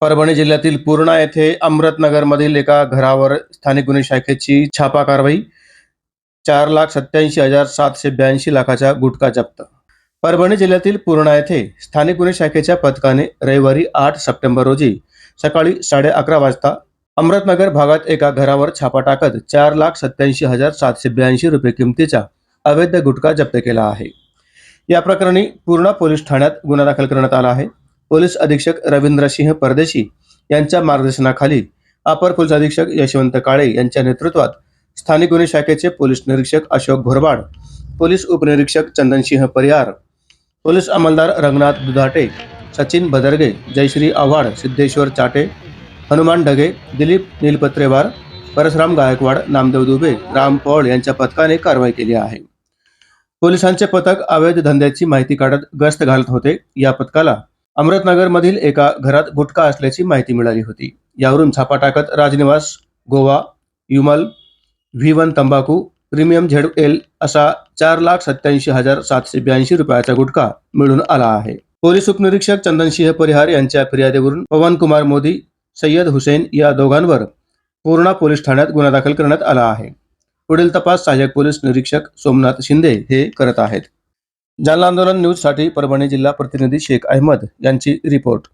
परभणी जिल्ह्यातील पूर्णा येथे अमृतनगरमधील एका घरावर स्थानिक गुन्हे शाखेची छापा कारवाई चार लाख सत्याऐंशी हजार सातशे ब्याऐंशी लाखाचा गुटखा जप्त. परभणी जिल्ह्यातील पूर्णा येथे स्थानिक गुन्हे शाखेच्या पथकाने रविवारी आठ सप्टेंबर रोजी सकाळी साडे अकरा वाजता अमृतनगर भागात एका घरावर छापा टाकत चार लाख सत्याऐंशी हजार सातशे ब्याऐंशी रुपये किमतीचा अवैध गुटखा जप्त केला आहे. या प्रकरणी पूर्णा पोलीस ठाण्यात गुन्हा दाखल करण्यात आला आहे. पोलीस अधीक्षक रवींद्रसिंह परदेशी यांच्या मार्गदर्शनाखाली अपर पोलीस अधीक्षक यशवंत काळे यांच्या नेतृत्वात स्थानिक गुन्हे शाखेचे पोलीस निरीक्षक अशोक घोरबाड पोलीस उपनिरीक्षक चंदनसिंह परिहार पोलीस अंमलदार रंगनाथ दुधाटे सचिन भदरगे जयश्री आव्हाड सिद्धेश्वर चाटे हनुमान ढगे दिलीप नीलपत्रेवार परशुराम गायकवाड नामदेव दुबे राम पौळ यांच्या पथकाने कारवाई केली आहे. पोलिसांचे पथक अवैध धंद्याची माहिती काढत गस्त घालत होते. या पथकाला अमृतनगरमधील एका घरात गुटखा असल्याची माहिती मिळाली होती. यावरून छापा टाकत राजनिवास गोवा युमल व्ही वन तंबाखू प्रीमियम झेड एल असा चार लाख सत्याऐंशी हजार सातशे ब्याऐंशी रुपयाचा गुटखा मिळून आला आहे. पोलीस उपनिरीक्षक चंदनसिंह परिहार यांच्या फिर्यादीवरून पवन कुमार मोदी सय्यद हुसेन या दोघांवर पूर्णा पोलीस ठाण्यात गुन्हा दाखल करण्यात आला आहे. पुढील तपास सहाय्यक पोलीस निरीक्षक सोमनाथ शिंदे हे करत आहेत. जालना आंदोलन न्यूजसाठी परभणी जिल्हा प्रतिनिधी शेख अहमद यांची रिपोर्ट.